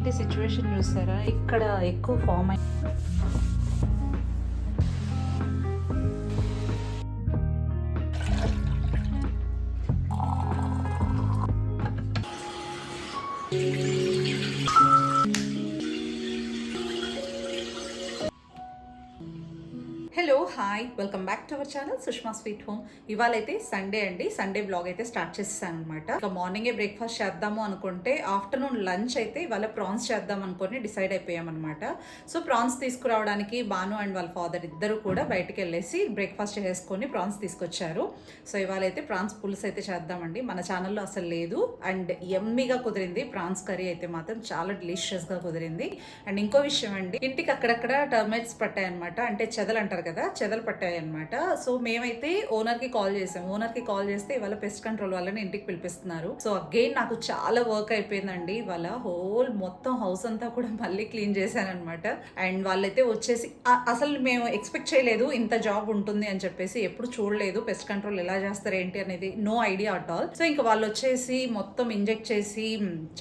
ఇంటి సిచ్యువేషన్ చూసారా? ఇక్కడ ఎక్కువ ఫామ్ అయి hello hi welcome back to our channel Sushma sweet home. ఇవాళ అయితే సండే అండి. సండే బ్లాగ్ అయితే స్టార్ట్ చేసేసాను అనమాట ఇక మార్నింగే బ్రేక్ఫాస్ట్ చేద్దాము అనుకుంటే ఆఫ్టర్నూన్ లంచ్ అయితే ఇవాళ ప్రాన్స్ చేద్దాం అనుకుని డిసైడ్ అయిపోయామన్నమాట. సో ప్రాన్స్ తీసుకురావడానికి బాను అండ్ వాళ్ళ ఫాదర్ ఇద్దరు కూడా బయటికి వెళ్ళేసి బ్రేక్ఫాస్ట్ చేసుకొని ప్రాన్స్ తీసుకొచ్చారు. సో ఇవాళ అయితే ప్రాన్స్ పులుసు అయితే చేద్దామండి. మన ఛానల్లో అసలు లేదు. అండ్ ఎమ్మీగా కుదిరింది. ప్రాన్స్ కర్రీ అయితే మాత్రం చాలా delicious గా కుదిరింది. అండ్ ఇంకో విషయం అండి ఇంటికి అక్కడక్కడ టర్మైట్స్ పట్టాయన్నమాట. అంటే చెదలు అంటారు కదా చెదలు పట్టాయి పట్టాయన్నమాట. సో మేమైతే ఓనర్కి కాల్ చేసాం. ఓనర్కి కాల్ చేస్తే ఇవాళ పెస్ట్ కంట్రోల్ వాళ్ళని ఇంటికి పిలిపిస్తున్నారు. సో అగైన్ నాకు చాలా వర్క్ అయిపోయిందండి. ఇవాళ హోల్ మొత్తం హౌస్ అంతా కూడా మళ్ళీ క్లీన్ చేశానమాట అండ్ వాళ్ళైతే వచ్చేసి అసలు మేము ఎక్స్పెక్ట్ చేయలేదు ఇంత జాబ్ ఉంటుంది అని చెప్పేసి ఎప్పుడు చూడలేదు. పెస్ట్ కంట్రోల్ ఎలా చేస్తారు ఏంటి అనేది no idea at all. So ఇంకా వాళ్ళు వచ్చేసి మొత్తం ఇంజెక్ట్ చేసి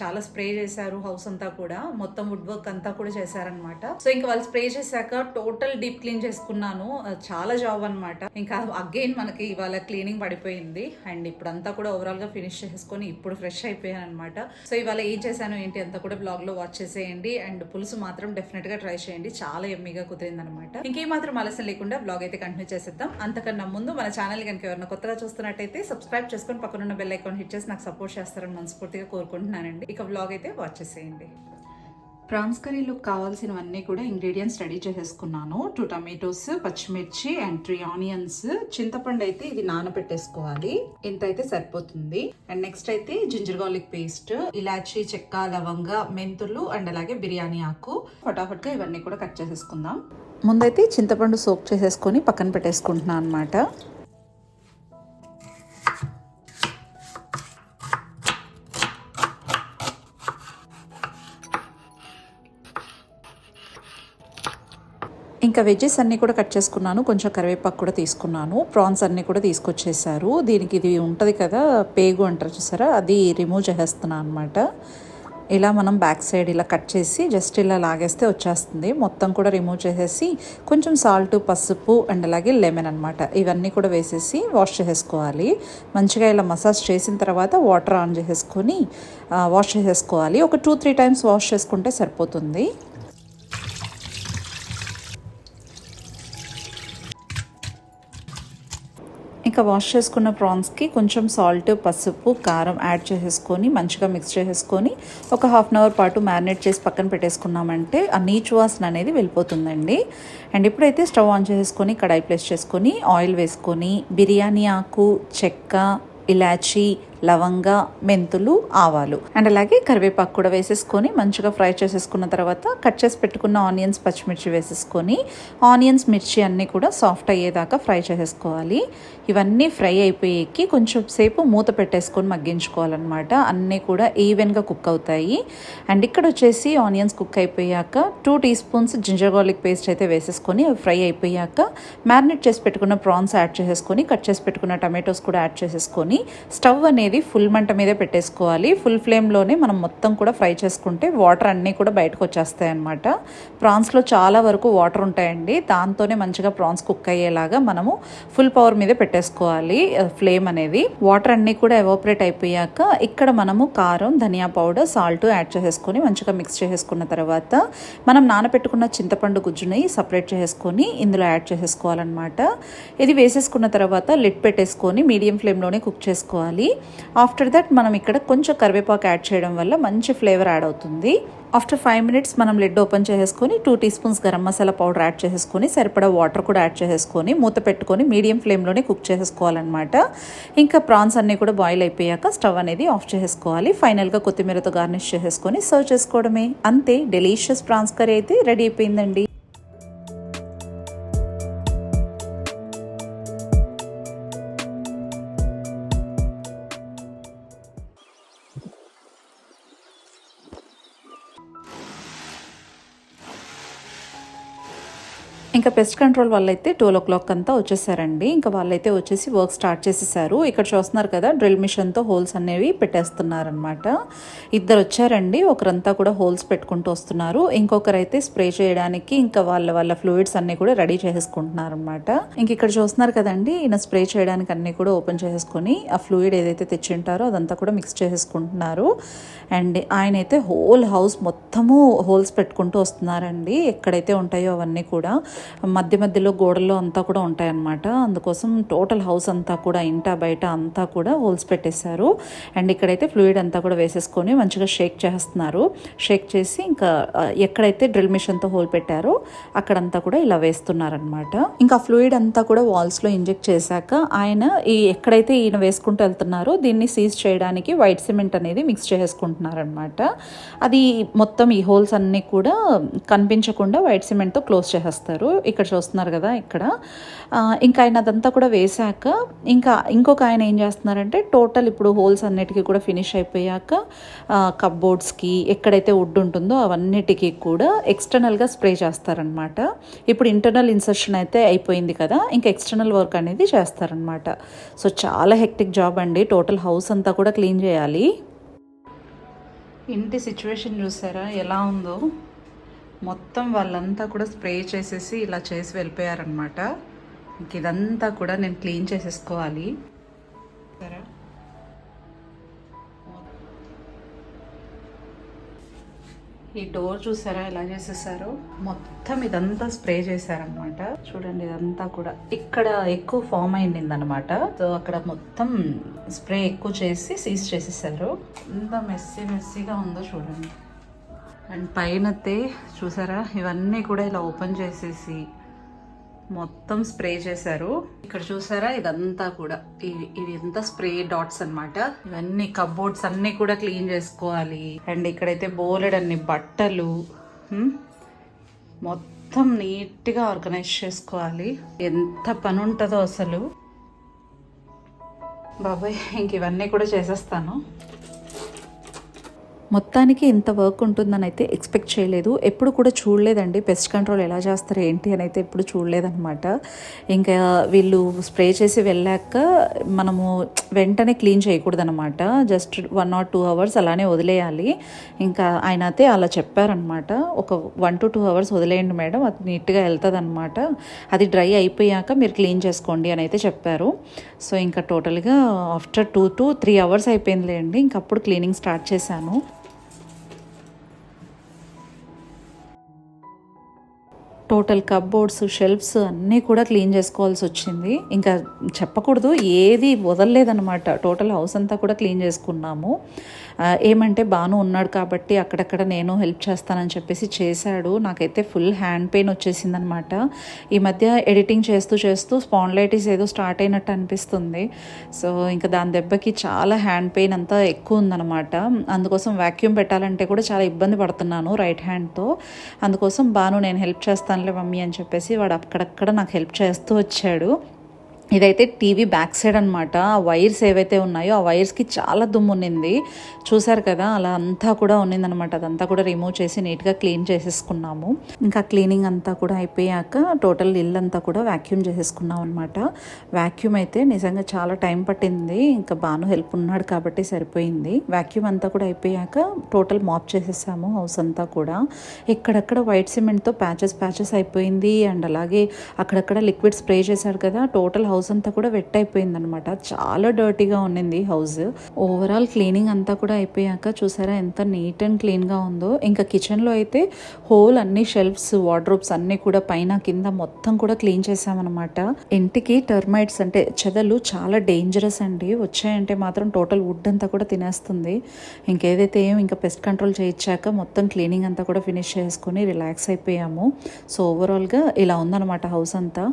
చాలా స్ప్రే చేశారు హౌస్ అంతా కూడా. మొత్తం వుడ్ వర్క్ అంతా కూడా చేశారనమాట సో ఇంకా వాళ్ళు స్ప్రే చేశాక టోటల్ డీప్ క్లీన్ చేసుకున్నాను. చాలా జాబ్ అనమాట ఇంకా అగైన్ మనకి ఇవాళ క్లీనింగ్ పడిపోయింది. అండ్ ఇప్పుడంతా కూడా ఓవరాల్గా ఫినిష్ చేసుకొని ఇప్పుడు ఫ్రెష్ అయిపోయాను అనమాట సో ఇవాళ ఏం చేశాను ఏంటి అంతా కూడా బ్లాగ్లో వాచ్ చేసేయండి. అండ్ పులుసు మాత్రం డెఫినెట్గా ట్రై చేయండి. చాలా ఎమ్మీగా కుదిరింది అనమాట ఇంకేం మాత్రం ఆలస్యం లేకుండా బ్లాగ్ అయితే కంటిన్యూ చేసేద్దాం. అంతకన్నా ముందు మన ఛానల్ కనుక ఎవరైనా కొత్తగా చూస్తున్నట్టయితే సబ్స్క్రైబ్ చేసుకొని పక్కనున్న బెల్ ఐకాన్ హిట్ చేసి నాకు సపోర్ట్ చేస్తారని మనస్ఫూర్తిగా కోరుకుంటున్నానండి. ఇక బ్లాగ్ అయితే వాచ్ చేసేయండి. ప్రాన్స్ కర్రీలోకి కావాల్సినవన్నీ కూడా ఇంగ్రీడియంట్స్ రెడీ చేసేసుకున్నాను. టూ టమాటోస్ పచ్చిమిర్చి అండ్ త్రీ ఆనియన్స్. చింతపండు అయితే ఇది నానబెట్టేసుకోవాలి ఇంత అయితే సరిపోతుంది. అండ్ నెక్స్ట్ అయితే జింజర్ గార్లిక్ పేస్ట్ ఇలాచీ చెక్క లవంగ మెంతులు అండ్ అలాగే బిర్యానీ ఆకు. ఫటాఫట్గా ఇవన్నీ కూడా కట్ చేసేసుకుందాం. ముందైతే చింతపండు సోప్ చేసేసుకొని పక్కన పెట్టేసుకుంటున్నాను అనమాట ఇంకా వెజ్జెస్ అన్నీ కూడా కట్ చేసుకున్నాను. కొంచెం కరివేపాకు కూడా తీసుకున్నాను. ప్రాన్స్ అన్నీ కూడా తీసుకొచ్చేసారు. దీనికి ఇది ఉంటుంది కదా పేగు అంటారు చూసారా? అది రిమూవ్ చేసేస్తున్నాను అనమాట ఇలా మనం బ్యాక్ సైడ్ ఇలా కట్ చేసి జస్ట్ ఇలా లాగేస్తే వచ్చేస్తుంది. మొత్తం కూడా రిమూవ్ చేసేసి కొంచెం సాల్ట్ పసుపు అండ్ అలాగే లెమన్ అనమాట ఇవన్నీ కూడా వేసేసి వాష్ చేసేసుకోవాలి. మంచిగా ఇలా మసాజ్ చేసిన తర్వాత వాటర్ ఆన్ చేసేసుకొని వాష్ చేసేసుకోవాలి. ఒక టూ త్రీ టైమ్స్ వాష్ చేసుకుంటే సరిపోతుంది. ఇంకా వాష్ చేసుకున్న ప్రాన్స్కి కొంచెం సాల్ట్ పసుపు కారం యాడ్ చేసేసుకొని మంచిగా మిక్స్ చేసేసుకొని ఒక హాఫ్ అన్ అవర్ పాటు మ్యారినేట్ చేసి పక్కన పెట్టేసుకున్నామంటే ఆ నీచు వాసన అనేది వెళ్ళిపోతుందండి. అండ్ ఇప్పుడైతే స్టవ్ ఆన్ చేసేసుకొని కడాయి ప్లేస్ చేసుకొని ఆయిల్ వేసుకొని బిర్యానీ ఆకు చెక్క ఇలాచీ లవంగ మెంతులు ఆవాలు. అండ్ అలాగే కరివేపాకు కూడా వేసేసుకొని మంచిగా ఫ్రై చేసేసుకున్న తర్వాత కట్ చేసి పెట్టుకున్న ఆనియన్స్ పచ్చిమిర్చి వేసేసుకొని ఆనియన్స్ మిర్చి అన్నీ కూడా సాఫ్ట్ అయ్యేదాకా ఫ్రై చేసేసుకోవాలి. ఇవన్నీ ఫ్రై అయిపోయేకి కొంచెం సేపు మూత పెట్టేసుకొని మగ్గించుకోవాలన్నమాట. అన్నీ కూడా ఈవెన్గా కుక్ అవుతాయి. అండ్ ఇక్కడ వచ్చేసి ఆనియన్స్ కుక్ అయిపోయాక two teaspoons ginger garlic paste అయితే వేసేసుకొని అవి ఫ్రై అయిపోయాక మ్యారినేట్ చేసి పెట్టుకున్న ప్రాన్స్ యాడ్ చేసేసుకొని కట్ చేసి పెట్టుకున్న టమాటోస్ కూడా యాడ్ చేసేసుకొని స్టవ్ అనేది ఫుల్ మంట మీదే పెట్టేసుకోవాలి. ఫుల్ ఫ్లేమ్లోనే మనం మొత్తం కూడా ఫ్రై చేసుకుంటే వాటర్ అన్నీ కూడా బయటకు వచ్చేస్తాయి అనమాట ప్రాన్స్లో చాలా వరకు వాటర్ ఉంటాయండి. దాంతోనే మంచిగా ప్రాన్స్ కుక్ అయ్యేలాగా మనము ఫుల్ పవర్ మీద పెట్టేసుకోవాలి ఫ్లేమ్ అనేది. వాటర్ అన్నీ కూడా ఎవాపరేట్ అయిపోయాక ఇక్కడ మనము కారం ధనియా పౌడర్ సాల్ట్ యాడ్ చేసేసుకొని మంచిగా మిక్స్ చేసేసుకున్న తర్వాత మనం నానబెట్టుకున్న చింతపండు గుజ్జుని సపరేట్ చేసేసుకొని ఇందులో యాడ్ చేసేసుకోవాలన్నమాట. ఇది వేసేసుకున్న తర్వాత లిడ్ పెట్టేసుకొని మీడియం ఫ్లేమ్లోనే కుక్ చేసుకోవాలి. ఆఫ్టర్ దట్ మనం ఇక్కడ కొంచెం కరివేపాకు యాడ్ చేయడం వల్ల మంచి ఫ్లేవర్ యాడ్ అవుతుంది. ఆఫ్టర్ ఫైవ్ మినిట్స్ మనం లిడ్ ఓపెన్ చేసేసుకొని two teaspoons garam masala powder add చేసేసుకొని సరిపడా వాటర్ కూడా యాడ్ చేసేసుకొని మూత పెట్టుకొని మీడియం ఫ్లేమ్లోనే కుక్ చేసేసుకోవాలన్నమాట. ఇంకా ప్రాన్స్ అన్నీ కూడా బాయిల్ అయిపోయాక స్టవ్ అనేది ఆఫ్ చేసేసుకోవాలి. ఫైనల్గా కొత్తిమీరతో గార్నిష్ చేసేసుకొని సర్వ్ చేసుకోవడమే. అంతే డెలీషియస్ ప్రాన్స్ కర్రీ అయితే రెడీ అయిపోయిందండి. ఇంకా పెస్ట్ కంట్రోల్ వాళ్ళైతే ట్వెల్వ్ ఓ క్లాక్ అంతా వచ్చేసారండి. ఇంకా వాళ్ళైతే వచ్చేసి వర్క్ స్టార్ట్ చేసేసారు. ఇక్కడ చూస్తున్నారు కదా డ్రిల్ మిషన్తో హోల్స్ అనేవి పెట్టేస్తున్నారనమాట ఇద్దరు వచ్చారండి. ఒకరంతా కూడా హోల్స్ పెట్టుకుంటూ వస్తున్నారు. ఇంకొకరైతే స్ప్రే చేయడానికి ఇంకా వాళ్ళ వాళ్ళ ఫ్లూయిడ్స్ అన్ని కూడా రెడీ చేసుకుంటున్నారు అనమాట ఇంక ఇక్కడ చూస్తున్నారు కదండి ఈయన స్ప్రే చేయడానికి అన్ని కూడా ఓపెన్ చేసేసుకొని ఆ ఫ్లూయిడ్ ఏదైతే తెచ్చింటారో అదంతా కూడా మిక్స్ చేసేసుకుంటున్నారు. అండ్ ఆయన అయితే హోల్ హౌస్ మొత్తము హోల్స్ పెట్టుకుంటూ వస్తున్నారండి. ఎక్కడైతే ఉంటాయో అవన్నీ కూడా. మధ్య మధ్యలో గోడల్లో అంతా కూడా ఉంటాయన్నమాట. అందుకోసం టోటల్ హౌస్ అంతా కూడా ఇంట బయట అంతా కూడా హోల్స్ పెట్టేశారు. అండ్ ఇక్కడైతే ఫ్లూయిడ్ అంతా కూడా వేసేసుకొని మంచిగా షేక్ చేస్తున్నారు. షేక్ చేసి ఇంకా ఎక్కడైతే డ్రిల్ మిషన్తో హోల్ పెట్టారో అక్కడంతా కూడా ఇలా వేస్తున్నారనమాట ఇంకా ఫ్లూయిడ్ అంతా కూడా వాల్స్లో ఇంజెక్ట్ చేశాక ఆయన ఈ ఎక్కడైతే ఈయన వేసుకుంటూ వెళ్తున్నారో దీన్ని సీజ్ చేయడానికి వైట్ సిమెంట్ అనేది మిక్స్ చేసుకుంటున్నారనమాట అది మొత్తం ఈ హోల్స్ అన్నీ కూడా కనిపించకుండా వైట్ సిమెంట్తో క్లోజ్ చేసేస్తారు. ఇక్కడ చూస్తున్నారు కదా ఇక్కడ. ఇంకా ఆయన అదంతా కూడా వేశాక ఇంకా ఇంకొక ఆయన ఏం చేస్తున్నారంటే టోటల్ ఇప్పుడు హోల్స్ అన్నిటికీ కూడా ఫినిష్ అయిపోయాక కప్బోర్డ్స్కి ఎక్కడైతే వుడ్ ఉంటుందో అవన్నిటికీ కూడా ఎక్స్టర్నల్గా స్ప్రే చేస్తారనమాట ఇప్పుడు ఇంటర్నల్ ఇన్సర్షన్ అయితే అయిపోయింది కదా ఇంకా ఎక్స్టర్నల్ వర్క్ అనేది చేస్తారనమాట సో చాలా హెక్టిక్ జాబ్ అండి. టోటల్ హౌస్ అంతా కూడా క్లీన్ చేయాలి. ఇంటి సిచ్యువేషన్ చూసారా? ఎలా ఉందో? మొత్తం వాళ్ళంతా కూడా స్ప్రే చేసేసి ఇలా చేసి వెళ్ళిపోయారనమాట ఇంక ఇదంతా కూడా నేను క్లీన్ చేసేసుకోవాలి. సరే. ఈ డోర్ చూసారా ఎలా చేసేసారో? మొత్తం ఇదంతా స్ప్రే చేశారనమాట చూడండి ఇదంతా కూడా. ఇక్కడ ఎక్కువ ఫామ్ అయింది అనమాట సో అక్కడ మొత్తం స్ప్రే ఎక్కువ చేసి సీజ్ చేసేసారు. ఎంత మెస్సీ మెస్సీగా ఉందో చూడండి. అండ్ పైనతే చూసారా? ఇవన్నీ కూడా ఇలా ఓపెన్ చేసేసి మొత్తం స్ప్రే చేశారు. ఇక్కడ చూసారా? ఇదంతా కూడా. ఇవి ఇవి స్ప్రే డాట్స్ అనమాట ఇవన్నీ కబోర్డ్స్ అన్నీ కూడా క్లీన్ చేసుకోవాలి. అండ్ ఇక్కడైతే బోలెడ్ అన్ని బట్టలు మొత్తం నీట్గా ఆర్గనైజ్ చేసుకోవాలి. ఎంత పని ఉంటుందో అసలు. బాబాయ్ ఇంక ఇవన్నీ కూడా చేసేస్తాను. మొత్తానికి ఇంత వర్క్ ఉంటుందని అయితే ఎక్స్పెక్ట్ చేయలేదు. ఎప్పుడు కూడా చూడలేదండి. పెస్ట్ కంట్రోల్ ఎలా చేస్తారు ఏంటి అని అయితే ఎప్పుడు చూడలేదన్నమాట. ఇంకా వీళ్ళు స్ప్రే చేసి వెళ్ళాక మనము వెంటనే clean చేయకూడదనమాట just one or two hours అలానే వదిలేయాలి. ఇంకా ఆయన అయితే అలా చెప్పారనమాట ఒక వన్ టు టూ అవర్స్ వదిలేయండి మేడం అది నీట్గా వెళ్తుంది అనమాట అది డ్రై అయిపోయాక మీరు క్లీన్ చేసుకోండి అని అయితే చెప్పారు. సో ఇంకా టోటల్గా after two to three hours అయిపోయిందిలేండి. ఇంక అప్పుడు క్లీనింగ్ స్టార్ట్ చేశాను. టోటల్ కప్బోర్డ్స్ షెల్ఫ్స్ అన్నీ కూడా క్లీన్ చేసుకోవాల్సి వచ్చింది. ఇంకా చెప్పకూడదు ఏది వదలలేదనమాట టోటల్ హౌస్ అంతా కూడా క్లీన్ చేసుకున్నాము. ఏమంటే బాను ఉన్నాడు కాబట్టి అక్కడక్కడ నేను హెల్ప్ చేస్తానని చెప్పేసి చేశాడు. నాకైతే ఫుల్ హ్యాండ్ పెయిన్ వచ్చేసిందనమాట ఈ మధ్య ఎడిటింగ్ చేస్తూ చేస్తూ స్పాండ్లైటిస్ ఏదో స్టార్ట్ అయినట్టు అనిపిస్తుంది. సో ఇంకా దాని దెబ్బకి చాలా హ్యాండ్ పెయిన్ అంతా ఎక్కువ ఉందన్నమాట. అందుకోసం వాక్యూమ్ పెట్టాలంటే కూడా చాలా ఇబ్బంది పడుతున్నాను రైట్ హ్యాండ్తో. అందుకోసం బాను నేను హెల్ప్ చేస్తాను చేస్తానులే మమ్మీ అని చెప్పేసి వాడు అక్కడక్కడ నాకు హెల్ప్ చేస్తూ వచ్చాడు. ఇదైతే టీవీ బ్యాక్ సైడ్ అనమాట ఆ వైర్స్ ఏవైతే ఉన్నాయో ఆ వైర్స్కి చాలా దుమ్ము ఉన్నింది. చూసారు కదా అలా అంతా కూడా ఉన్నిందనమాట అదంతా కూడా రిమూవ్ చేసి నీట్గా క్లీన్ చేసేసుకున్నాము. ఇంకా క్లీనింగ్ అంతా కూడా అయిపోయాక టోటల్ ఇల్లు అంతా కూడా వ్యాక్యూమ్ చేసేసుకున్నాం అనమాట వాక్యూమ్ అయితే నిజంగా చాలా టైం పట్టింది. ఇంకా బాను హెల్ప్ ఉన్నాడు కాబట్టి సరిపోయింది. వాక్యూమ్ అంతా కూడా అయిపోయాక టోటల్ మాప్ చేసేసాము హౌస్ అంతా కూడా. ఎక్కడక్కడ వైట్ సిమెంట్తో ప్యాచెస్ ప్యాచెస్ అయిపోయింది. అండ్ అలాగే అక్కడక్కడ లిక్విడ్ స్ప్రే చేశాడు కదా టోటల్ హౌస్ హౌస్ అంతా కూడా వెట్ అయిపోయిందనమాట చాలా డర్టీగా ఉన్నింది హౌస్ ఓవరాల్ క్లీనింగ్ అంతా కూడా అయిపోయాక చూసారా ఎంత నీట్ అండ్ క్లీన్గా ఉందో. ఇంకా కిచెన్లో అయితే హోల్ అన్ని షెల్ఫ్స్ వార్డ్రోబ్స్ అన్నీ కూడా పైన కింద మొత్తం కూడా క్లీన్ చేసామన్నమాట ఇంటికి టర్మైట్స్ అంటే చెదలు చాలా డేంజరస్ అండి. వచ్చాయంటే మాత్రం టోటల్ వుడ్ అంతా కూడా తినేస్తుంది. ఇంకేదైతే ఏం ఇంకా పెస్ట్ కంట్రోల్ చేయించాక మొత్తం క్లీనింగ్ అంతా కూడా ఫినిష్ చేసుకొని రిలాక్స్ అయిపోయాము. సో ఓవరాల్గా ఇలా ఉందన్నమాట హౌస్ అంతా.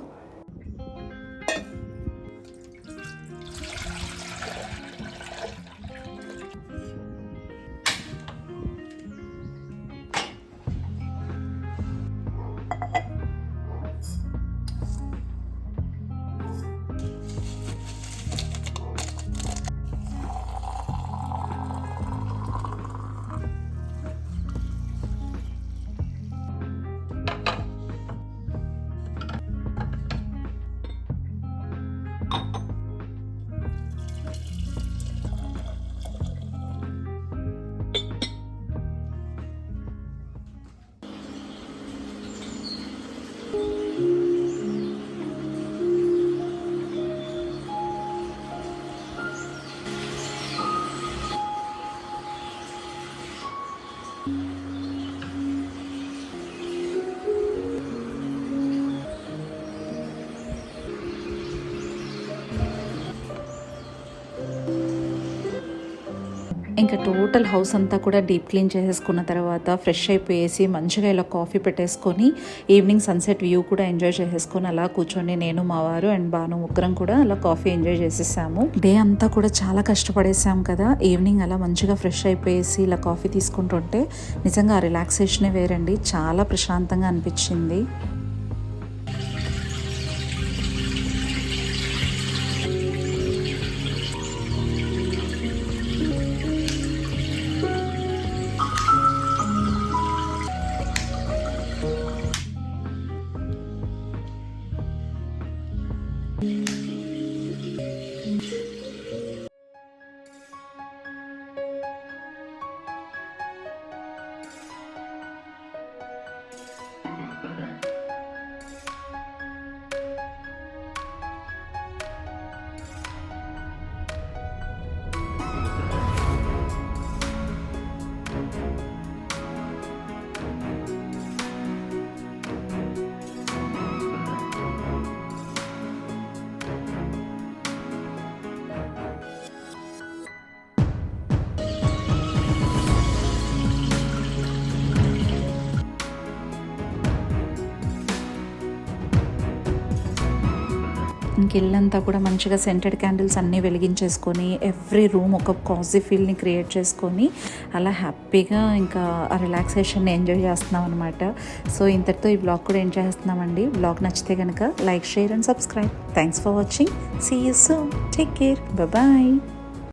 ఇంకా టోటల్ హౌస్ అంతా కూడా డీప్ క్లీన్ చేసేసుకున్న తర్వాత ఫ్రెష్ అయిపోయేసి మంచిగా ఇలా కాఫీ పెట్టేసుకొని ఈవినింగ్ సన్సెట్ వ్యూ కూడా ఎంజాయ్ చేసేసుకొని అలా కూర్చొని నేను మా వారు అండ్ బాను ముగ్గురం కూడా అలా కాఫీ ఎంజాయ్ చేసేసాము. డే అంతా కూడా చాలా కష్టపడేసాం కదా. ఈవినింగ్ అలా మంచిగా ఫ్రెష్ అయిపోయేసి ఇలా కాఫీ తీసుకుంటుంటే నిజంగా రిలాక్సేషనే వేరండి. చాలా ప్రశాంతంగా అనిపించింది. ఇంక ఇల్లంతా కూడా మంచిగా సెంటెడ్ క్యాండిల్స్ అన్నీ వెలిగించేసుకొని ఎవ్రీ రూమ్ ఒక కాజీ ఫీల్ని క్రియేట్ చేసుకొని అలా హ్యాపీగా ఇంకా ఆ రిలాక్సేషన్ని ఎంజాయ్ చేస్తున్నాం అనమాట సో ఇంతటితో ఈ బ్లాగ్ కూడా ఎంజాయ్ చేస్తున్నామండి. బ్లాగ్ నచ్చితే కనుక like share and subscribe thanks for watching see you so take care bye